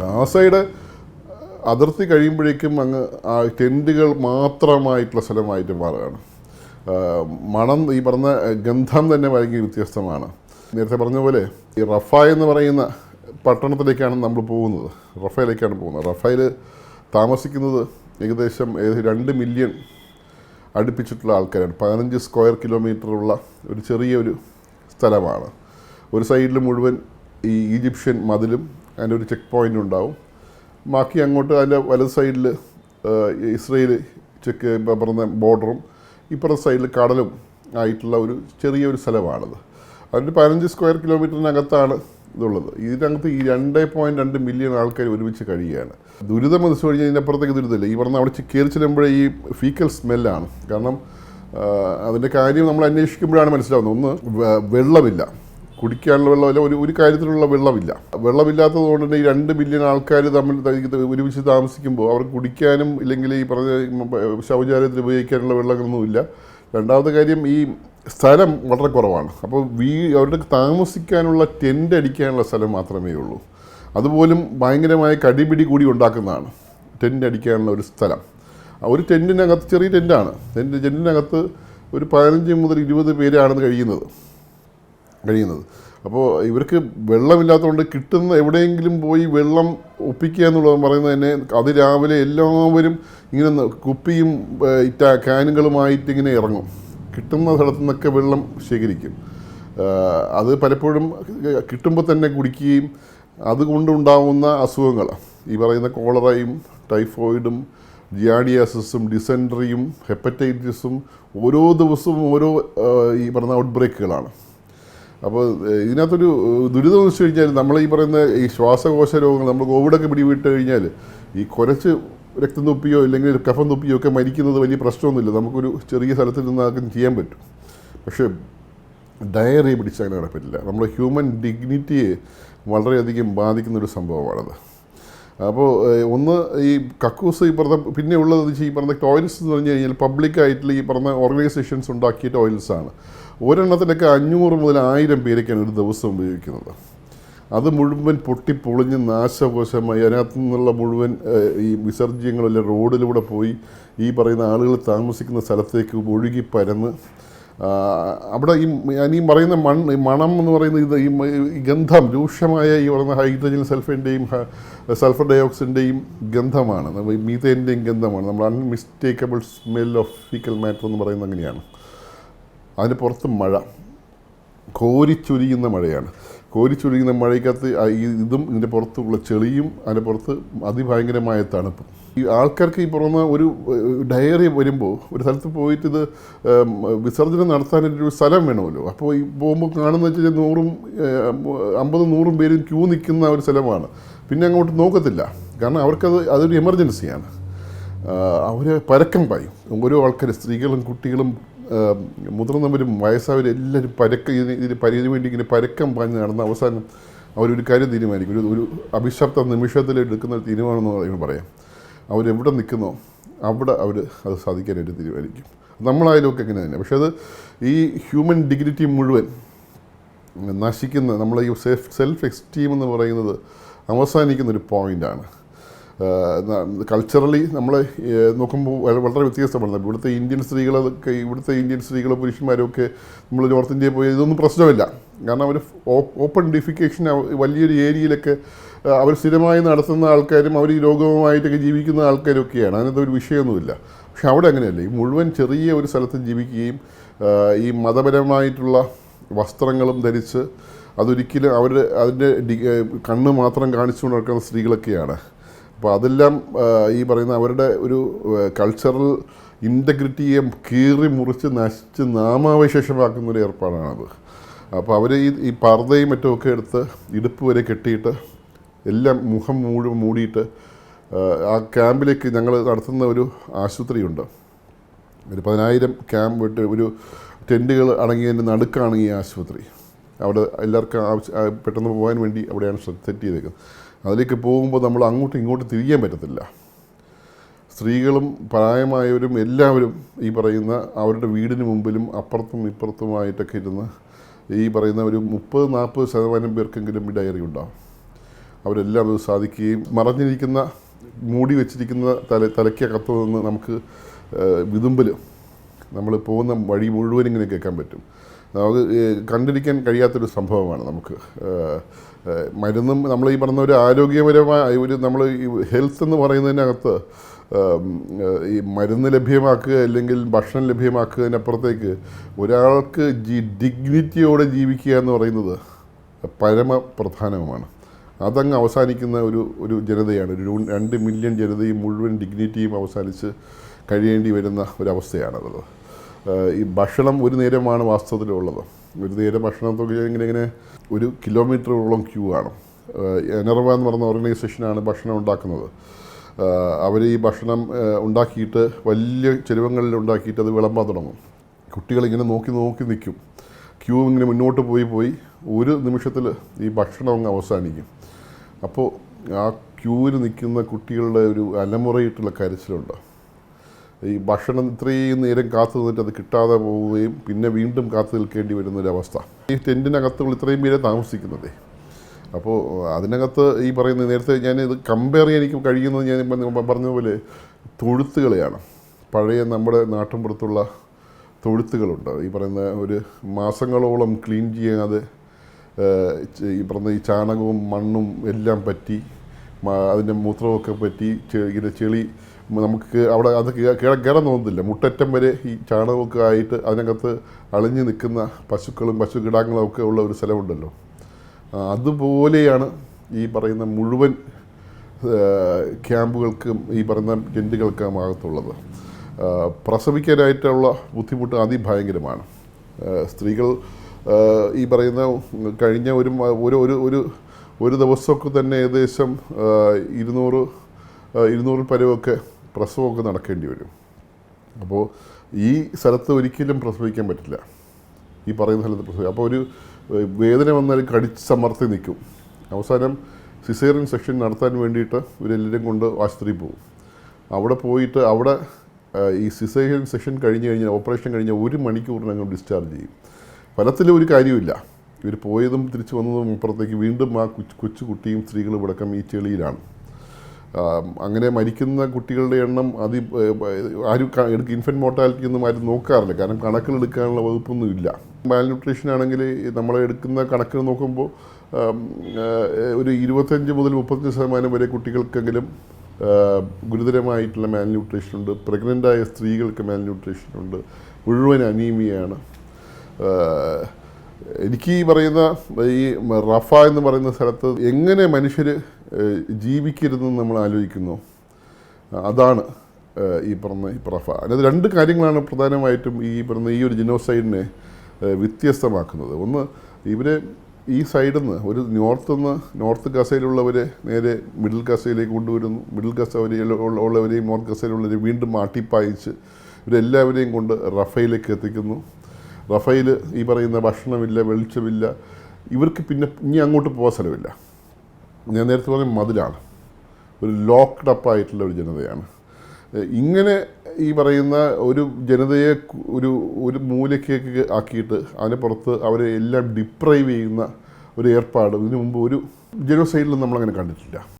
നാസയുടെ അതിർത്തി കഴിയുമ്പോഴേക്കും അങ്ങ് ആ ടെന്റുകൾ മാത്രമായിട്ടുള്ള സ്ഥലമായിട്ട് മാറുകയാണ്. ആ, മണം ഈ പറഞ്ഞ ഗന്ധം തന്നെ ഭയങ്കര വ്യത്യസ്തമാണ്. നേരത്തെ പറഞ്ഞ പോലെ ഈ റഫ എന്ന് പറയുന്ന പട്ടണത്തിലേക്കാണ് നമ്മൾ പോകുന്നത്. റഫയിലേക്കാണ് പോകുന്നത്. റഫയിൽ താമസിക്കുന്നത് ഏകദേശം രണ്ട് മില്യൺ അടുപ്പിച്ചിട്ടുള്ള ആൾക്കാരാണ്. പതിനഞ്ച് സ്ക്വയർ കിലോമീറ്റർ ഉള്ള ഒരു ചെറിയൊരു സ്ഥലമാണ്. ഒരു സൈഡിൽ മുഴുവൻ ഈ ഈജിപ്ഷ്യൻ മതിലും അതിന്റെ ഒരു ചെക്ക് പോയിന്റ് ഉണ്ടാവും. ബാക്കി അങ്ങോട്ട് അതിന്റെ വലത് സൈഡിൽ ഇസ്രയേൽ ചെക്ക് പറഞ്ഞ ബോർഡറും ഇപ്പുറത്തെ സൈഡിൽ കടലും ആയിട്ടുള്ള ഒരു ചെറിയൊരു സ്ഥലമാണത്. അതിന്റെ പതിനഞ്ച് സ്ക്വയർ കിലോമീറ്ററിനകത്താണ് ഇതുള്ളത്. ഇതിനകത്ത് ഈ രണ്ട് പോയിന്റ് രണ്ട് മില്യൺ ആൾക്കാർ ഒരുമിച്ച് കഴിയുകയാണ്. ദുരിതം എന്ന് വെച്ച് കഴിഞ്ഞാൽ ഇതിനപ്പുറത്തേക്ക് ദുരിതമില്ല. ഈ പറഞ്ഞ അവിടെ കയറി ചെല്ലുമ്പോഴേ ഈ ഫീക്കൽ സ്മെല്ലാണ് കാരണം അതിന്റെ കാര്യം നമ്മൾ അന്വേഷിക്കുമ്പോഴാണ് മനസ്സിലാവുന്നത്. ഒന്ന് വെള്ളമില്ല. കുടിക്കാനുള്ള വെള്ളമില്ല ഒരു ഒരു കാര്യത്തിലുള്ള വെള്ളമില്ല. വെള്ളമില്ലാത്തത് കൊണ്ട് തന്നെ ഈ രണ്ട് ബില്യൺ ആൾക്കാർ തമ്മിൽ ഒരുമിച്ച് താമസിക്കുമ്പോൾ അവർ കുടിക്കാനും ഇല്ലെങ്കിൽ ഈ പറഞ്ഞ ശൗചാലയത്തിൽ ഉപയോഗിക്കാനുള്ള വെള്ളങ്ങളൊന്നുമില്ല. രണ്ടാമത്തെ കാര്യം ഈ സ്ഥലം വളരെ കുറവാണ്. അപ്പോൾ വീ അവരുടെ താമസിക്കാനുള്ള ടെന്റ് അടിക്കാനുള്ള സ്ഥലം മാത്രമേ ഉള്ളൂ. അതുപോലും ഭയങ്കരമായ കടിപിടി കൂടി ഉണ്ടാക്കുന്നതാണ് ടെന്റ് അടിക്കാനുള്ള ഒരു സ്ഥലം. ഒരു ടെന്റിനകത്ത് ചെറിയ ടെന്റാണ് ടെന്റ് ടെന്റിനകത്ത് ഒരു പതിനഞ്ച് മുതൽ ഇരുപത് പേരാണ് കഴിയുന്നത്. കഴിയുന്നത്. അപ്പോൾ ഇവർക്ക് വെള്ളമില്ലാത്തതുകൊണ്ട് കിട്ടുന്ന എവിടെയെങ്കിലും പോയി വെള്ളം ഒപ്പിക്കുക എന്നുള്ളത് പറയുന്നത് തന്നെ അതിരാവിലെ എല്ലാവരും ഇങ്ങനെ കുപ്പിയും ഇറ്റ കാനുകളുമായിട്ട് ഇങ്ങനെ ഇറങ്ങും. കിട്ടുന്ന സ്ഥലത്തു നിന്നൊക്കെ വെള്ളം ശേഖരിക്കും. അത് പലപ്പോഴും കിട്ടുമ്പോൾ തന്നെ കുടിക്കുകയും അതുകൊണ്ടുണ്ടാവുന്ന അസുഖങ്ങൾ. ഈ പറയുന്ന കോളറയും ടൈഫോയിഡും ജിയാഡിയാസിസും ഡിസെൻട്രിയും ഹെപ്പറ്റൈറ്റിസും ഓരോ ദിവസവും ഓരോ ഈ പറഞ്ഞ ഔട്ട് ബ്രേക്കുകളാണ് അപ്പോൾ ഇതിനകത്തൊരു ദുരിതം വെച്ച് കഴിഞ്ഞാൽ നമ്മൾ ഈ പറയുന്ന ഈ ശ്വാസകോശ രോഗങ്ങൾ നമ്മൾ കോവിഡൊക്കെ പിടിവിട്ട് കഴിഞ്ഞാൽ ഈ കുരച്ച് രക്തം തുപ്പിയോ ഇല്ലെങ്കിൽ കഫം തുപ്പിയോ ഒക്കെ മരിക്കുന്നത് വലിയ പ്രശ്നമൊന്നുമില്ല. നമുക്കൊരു ചെറിയ സ്ഥലത്തിൽ നിന്ന് അതൊക്കെ ചെയ്യാൻ പറ്റും. പക്ഷേ ഡയറി പിടിച്ച് അങ്ങനെ നടപ്പില്ല നമ്മുടെ ഹ്യൂമൻ ഡിഗ്നിറ്റിയെ വളരെയധികം ബാധിക്കുന്ന ഒരു സംഭവമാണത്. അപ്പോൾ ഒന്ന് ഈ കക്കൂസ് ഈ പറഞ്ഞ പിന്നെ ഉള്ളത് ഈ പറഞ്ഞ ടോയ്ലറ്റ്സ് എന്ന് പറഞ്ഞു കഴിഞ്ഞാൽ പബ്ലിക്കായിട്ടുള്ള ഈ പറഞ്ഞ ഓർഗനൈസേഷൻസ് ഉണ്ടാക്കിയ ടോയ്ലറ്റ്സ് ഒരെണ്ണത്തിനൊക്കെ അഞ്ഞൂറ് മുതൽ ആയിരം പേരൊക്കെയാണ് ഒരു ദിവസം ഉപയോഗിക്കുന്നത്. അത് മുഴുവൻ പൊട്ടിപ്പൊളിഞ്ഞ് നാശകോശമായി അതിനകത്തു നിന്നുള്ള മുഴുവൻ ഈ വിസർജ്യങ്ങളെല്ലാം റോഡിലൂടെ പോയി ഈ പറയുന്ന ആളുകൾ താമസിക്കുന്ന സ്ഥലത്തേക്ക് ഒഴുകി പരന്ന് അവിടെ ഈ ഞാൻ ഈ പറയുന്ന ഈ മണം എന്ന് പറയുന്ന ഇത് ഈ ഗന്ധം രൂക്ഷമായ ഈ പറയുന്ന ഹൈഡ്രജൻ സൾഫറിന്റെയും സൾഫർ ഡയോക്സിന്റെയും ഗന്ധമാണ്. മീതേന്റെയും ഗന്ധമാണ്. നമ്മൾ unmistakable smell of faecal matter എന്ന് പറയുന്നത് അങ്ങനെയാണ്. അതിന് പുറത്ത് മഴ. കോരിച്ചൊരിയുന്ന മഴയാണ്. കോരിച്ചൊരിയുന്ന മഴയ്ക്കകത്ത് ഇതും ഇതിന്റെ പുറത്തുള്ള ചെളിയും അതിന്റെ പുറത്ത് അതിഭയങ്കരമായ തണുപ്പ്. ഈ ആൾക്കാർക്ക് ഈ പുറമെ ഒരു ഡയറി വരുമ്പോൾ ഒരു സ്ഥലത്ത് പോയിട്ട് ഇത് വിസർജനം നടത്താനൊരു സ്ഥലം വേണമല്ലോ. അപ്പോൾ ഈ പോകുമ്പോൾ കാണുന്ന വെച്ചാൽ നൂറും അമ്പതും നൂറും പേരും ക്യൂ നിൽക്കുന്ന ഒരു സ്ഥലമാണ്. പിന്നെ അങ്ങോട്ട് നോക്കത്തില്ല. കാരണം അവർക്കത് അതൊരു എമർജൻസിയാണ്. അവർ പരക്കം പായും. ഓരോ ആൾക്കാർ സ്ത്രീകളും കുട്ടികളും മുതിർന്നവരും വയസ്സായവരും എല്ലാവരും പരക്ക ഇതിന് ഇതിന് വേണ്ടി ഇങ്ങനെ പരക്കം പാഞ്ഞ് നടന്ന അവസാനം അവരൊരു കാര്യം തീരുമാനിക്കും. ഒരു ഒരു അഭിശപ്ത നിമിഷത്തിൽ എടുക്കുന്ന ഒരു തീരുമാനം എന്ന് പറയാം. അവരെവിടെ നിൽക്കുന്നോ അവിടെ അവർ അത് സാധിക്കാനായിട്ട് തീരുമാനിക്കും. നമ്മളായാലും ഒക്കെ ഇങ്ങനെ തന്നെ. പക്ഷേ അത് ഈ ഹ്യൂമൻ ഡിഗ്നിറ്റി മുഴുവൻ നശിക്കുന്ന നമ്മളെ ഈ സെൽഫ് സെൽഫ് എക്സ്റ്റീം എന്ന് പറയുന്നത് അവസാനിക്കുന്ന ഒരു പോയിന്റാണ് കൾച്ചറലി നമ്മൾ നോക്കുമ്പോൾ വളരെ വ്യത്യസ്തമാണ്. ഇവിടുത്തെ ഇന്ത്യൻ സ്ത്രീകളൊക്കെ ഇവിടുത്തെ ഇന്ത്യൻ സ്ത്രീകളോ പുരുഷന്മാരോ ഒക്കെ നമ്മൾ നോർത്ത് ഇന്ത്യയിൽ പോയി ഇതൊന്നും പ്രശ്നമില്ല. കാരണം അവർ ഓപ്പൺ ഡിഫിക്കേഷൻ വലിയൊരു ഏരിയയിലൊക്കെ അവർ സ്ഥിരമായി നടത്തുന്ന ആൾക്കാരും അവർ ഈ രോഗവുമായിട്ടൊക്കെ ജീവിക്കുന്ന ആൾക്കാരും ഒക്കെയാണ് അതിനകത്ത് ഒരു വിഷയമൊന്നുമില്ല. പക്ഷെ അവിടെ അങ്ങനെയല്ല. ഈ മുഴുവൻ ചെറിയ ഒരു സ്ഥലത്ത് ജീവിക്കുകയും ഈ മതപരമായിട്ടുള്ള വസ്ത്രങ്ങളും ധരിച്ച് അതൊരിക്കലും അവർ അതിന്റെ കണ്ണ് മാത്രം കാണിച്ചുകൊണ്ട് നടക്കുന്ന സ്ത്രീകളൊക്കെയാണ്. അപ്പോൾ അതെല്ലാം ഈ പറയുന്ന അവരുടെ ഒരു കൾച്ചറൽ ഇന്റഗ്രിറ്റിയെ കീറി മുറിച്ച് നശിച്ച് നാമാവശേഷമാക്കുന്ന ഒരു ഏർപ്പാടാണത്. അപ്പോൾ അവർ ഈ ഈ പർദ്ദയും മറ്റുമൊക്കെ എടുത്ത് ഇടുപ്പ് വരെ കെട്ടിയിട്ട് എല്ലാം മുഖം മുഴുവൻ മൂടിയിട്ട് ആ, ക്യാമ്പിലേക്ക് ഞങ്ങൾ നടത്തുന്ന ഒരു ആശുപത്രിയുണ്ട്. ഒരു പതിനായിരം ക്യാമ്പ് വിട്ട് ഒരു ടെന്റുകൾ അടങ്ങിയതിന്റെ നടുക്കാണ് ഈ ആശുപത്രി. അവിടെ എല്ലാവർക്കും ആവശ്യ പെട്ടെന്ന് പോകാൻ വേണ്ടി അവിടെയാണ് സെറ്റ് ചെയ്തേക്കുന്നത് അതിലേക്ക് പോകുമ്പോൾ നമ്മൾ അങ്ങോട്ടും ഇങ്ങോട്ടും തിരിയാൻ പറ്റത്തില്ല. സ്ത്രീകളും പ്രായമായവരും എല്ലാവരും ഈ പറയുന്ന അവരുടെ വീടിന് മുമ്പിലും അപ്പുറത്തും ഇപ്പുറത്തുമായിട്ടൊക്കെ ഇരുന്ന് ഈ പറയുന്ന ഒരു മുപ്പത് നാൽപ്പത് ശതമാനം പേർക്കെങ്കിലും ഈ ഡയറി ഉണ്ടാവും അവരെല്ലാം അത് സാധിക്കുകയും മറഞ്ഞിരിക്കുന്ന മൂടി വെച്ചിരിക്കുന്ന തല തലയ്ക്കകത്തു നിന്ന് നമുക്ക് വിതുമ്പൽ നമ്മൾ പോകുന്ന വഴി മുഴുവൻ ഇങ്ങനെ കേൾക്കാൻ പറ്റും. നമുക്ക് കണ്ടിരിക്കാൻ കഴിയാത്തൊരു സംഭവമാണ് നമുക്ക്. മരുന്നും നമ്മൾ ഈ പറഞ്ഞ ഒരു ആരോഗ്യപരമായ ഒരു നമ്മൾ ഈ ഹെൽത്ത് എന്ന് പറയുന്നതിനകത്ത് ഈ മരുന്ന് ലഭ്യമാക്കുക അല്ലെങ്കിൽ ഭക്ഷണം ലഭ്യമാക്കുന്നതിനപ്പുറത്തേക്ക് ഒരാൾക്ക് ജി ഡിഗ്നിറ്റിയോടെ ജീവിക്കുക എന്ന് പറയുന്നത് പരമ പ്രധാനവുമാണ് അതങ്ങ് അവസാനിക്കുന്ന ഒരു ഒരു ജനതയാണ്. ഒരു രണ്ട് മില്യൺ ജനതയും മുഴുവൻ ഡിഗ്നിറ്റിയും അവസാനിച്ച് കഴിയേണ്ടി വരുന്ന ഒരവസ്ഥയാണത്. ഏഹ് ഈ ഭക്ഷണം ഒരു നേരമാണ് വാസ്തവത്തിലുള്ളത്. ഒരു നേരം ഭക്ഷണം തുടങ്ങി ഇങ്ങനെ ഒരു കിലോമീറ്ററോളം ക്യൂ ആണ്. എനർവ എന്ന് പറയുന്ന ഓർഗനൈസേഷനാണ് ഭക്ഷണം ഉണ്ടാക്കുന്നത്. അവർ ഈ ഭക്ഷണം ഉണ്ടാക്കിയിട്ട് വലിയ ചെരുവങ്ങളിൽ ഉണ്ടാക്കിയിട്ട് അത് വിളമ്പാൻ തുടങ്ങും. കുട്ടികളിങ്ങനെ നോക്കി നോക്കി നിൽക്കും. ക്യൂ ഇങ്ങനെ മുന്നോട്ട് പോയി പോയി ഒരു നിമിഷത്തിൽ ഈ ഭക്ഷണം അങ്ങ് അവസാനിക്കും. അപ്പോൾ ആ ക്യൂവിൽ നിൽക്കുന്ന കുട്ടികളുടെ ഒരു അലമുറയിട്ടുള്ള കരച്ചിലുണ്ട്. ഈ ഭക്ഷണം ഇത്രയും നേരം കാത്തു നിന്നിട്ട് അത് കിട്ടാതെ പോവുകയും പിന്നെ വീണ്ടും കാത്തു നിൽക്കേണ്ടി വരുന്ന ഒരു അവസ്ഥ ഈ ടെന്റിനകത്തുകൾ ഇത്രയും പേരെ താമസിക്കുന്നത്. അപ്പോൾ അതിനകത്ത് ഈ പറയുന്ന നേരത്തെ ഞാൻ ഇത് കമ്പയർ ചെയ്യാൻ എനിക്ക് കഴിയുന്നത് ഞാൻ പറഞ്ഞതുപോലെ തൊഴുത്തുകളെയാണ്. പഴയ നമ്മുടെ നാട്ടിൻപുറത്തുള്ള തൊഴുത്തുകളുണ്ട്. ഈ പറയുന്ന ഒരു മാസങ്ങളോളം ക്ലീൻ ചെയ്യാതെ ഈ പറഞ്ഞ ഈ ചാണകവും മണ്ണും എല്ലാം പറ്റി അതിന്റെ മൂത്രമൊക്കെ പറ്റി ഇങ്ങനെ ചെളി നമുക്ക് അവിടെ അത് കയറാൻ തോന്നുന്നില്ല. മുട്ടറ്റം വരെ ഈ ചാണകമൊക്കെ ആയിട്ട് അതിനകത്ത് അളിഞ്ഞു നിൽക്കുന്ന പശുക്കളും പശു കിടാങ്ങളും ഒക്കെ ഉള്ള ഒരു സ്ഥലമുണ്ടല്ലോ. അതുപോലെയാണ് ഈ പറയുന്ന മുഴുവൻ ക്യാമ്പുകൾക്കും ഈ പറയുന്ന ടെന്റുകൾക്കും ആകത്തുള്ളത് പ്രസവിക്കാനായിട്ടുള്ള ബുദ്ധിമുട്ട് അതിഭയങ്കരമാണ്. സ്ത്രീകൾ ഈ പറയുന്ന കഴിഞ്ഞ ഒരു ഒരു ഒരു ഒരു ഒരു ദിവസമൊക്കെ തന്നെ ഏകദേശം ഇരുന്നൂറ് ഇരുന്നൂറിൽ ഇരുന്നൂറ് പരമൊക്കെ പ്രസവമൊക്കെ നടക്കേണ്ടി വരും. അപ്പോൾ ഈ സ്ഥലത്ത് ഒരിക്കലും പ്രസവിക്കാൻ പറ്റില്ല. ഈ പറയുന്ന സ്ഥലത്ത് പ്രസവിക്കും അപ്പോൾ ഒരു വേദന വന്നാൽ കടിച്ച് സമർത്തി നിൽക്കും. അവസാനം സിസേറിയൻ സെക്ഷൻ നടത്താൻ വേണ്ടിയിട്ട് ഇവരെല്ലാവരും കൊണ്ട് ആശുപത്രിയിൽ പോകും. അവിടെ പോയിട്ട് അവിടെ ഈ സിസേറിയൻ സെക്ഷൻ കഴിഞ്ഞ് കഴിഞ്ഞാൽ ഓപ്പറേഷൻ കഴിഞ്ഞാൽ ഒരു മണിക്കൂറിനകം ഡിസ്ചാർജ് ചെയ്യും. ഫലത്തിൽ ഒരു കാര്യമില്ല ഇവർ പോയതും തിരിച്ചു വന്നതും അപ്പുറത്തേക്ക് വീണ്ടും ആ കൊച്ചു കുട്ടിയും സ്ത്രീകളും ഇടക്കം ഈ ചെളിയിലാണ്. അങ്ങനെ മരിക്കുന്ന കുട്ടികളുടെ എണ്ണം അതി ആരും ആരും ഇൻഫന്റ് മോർട്ടാലിറ്റി ഒന്നും ആരും നോക്കാറില്ല. കാരണം കണക്കിലെടുക്കാനുള്ള വകുപ്പൊന്നും ഇല്ല. മാൽന്യൂട്രീഷൻ ആണെങ്കിൽ നമ്മൾ എടുക്കുന്ന കണക്കിൽ നോക്കുമ്പോൾ ഒരു ഇരുപത്തഞ്ച് മുതൽ മുപ്പത്തഞ്ച് ശതമാനം വരെ കുട്ടികൾക്കെങ്കിലും ഗുരുതരമായിട്ടുള്ള മാൽന്യൂട്രീഷൻ ഉണ്ട്. പ്രഗ്നന്റായ സ്ത്രീകൾക്ക് മാൽന്യൂട്രീഷൻ ഉണ്ട്. മുഴുവൻ അനീമിയാണ് എനിക്ക് ഈ പറയുന്ന ഈ റഫ എന്ന് പറയുന്ന സ്ഥലത്ത് എങ്ങനെ മനുഷ്യർ ജീവിക്കരുതെന്ന് നമ്മൾ ആലോചിക്കുന്നു. അതാണ് ഈ പറഞ്ഞ ഈ പ്രഫ. അതായത് രണ്ട് കാര്യങ്ങളാണ് പ്രധാനമായിട്ടും ഈ പറഞ്ഞ ഈ ഒരു ജിനോസൈഡിനെ വ്യത്യസ്തമാക്കുന്നത്. ഒന്ന് ഇവരെ ഈ സൈഡിൽ നിന്ന് ഒരു നോർത്ത് നിന്ന് നോർത്ത് ഗസയിലുള്ളവരെ നേരെ മിഡിൽ ഗസയിലേക്ക് കൊണ്ടുവരുന്നു. മിഡിൽ ഗസ ഉള്ളവരെയും നോർത്ത് ഗസയിലുള്ളവരെയും വീണ്ടും മാട്ടിപ്പായിച്ച് ഇവരെല്ലാവരെയും കൊണ്ട് റഫയിലേക്ക് എത്തിക്കുന്നു. റഫയിൽ ഈ പറയുന്ന ഭക്ഷണമില്ല വെളിച്ചമില്ല. ഇവർക്ക് പിന്നെ ഇനി അങ്ങോട്ട് പോകാൻ സ്ഥലമില്ല. ഞാൻ നേരത്തെ പറഞ്ഞ മതിലാണ്. ഒരു ലോക്ക്ഡ് അപ്പ് ആയിട്ടുള്ള ഒരു ജനതയാണ്. ഇങ്ങനെ ഈ പറയുന്ന ഒരു ജനതയെ ഒരു ഒരു മൂലക്കേക്ക് ആക്കിയിട്ട് അതിന് പുറത്ത് അവരെ എല്ലാം ഡിപ്രൈവ് ചെയ്യുന്ന ഒരു ഏർപ്പാട് ഇതിനു മുമ്പ് ഒരു ജനോസൈഡിലും നമ്മളങ്ങനെ കണ്ടിട്ടില്ല.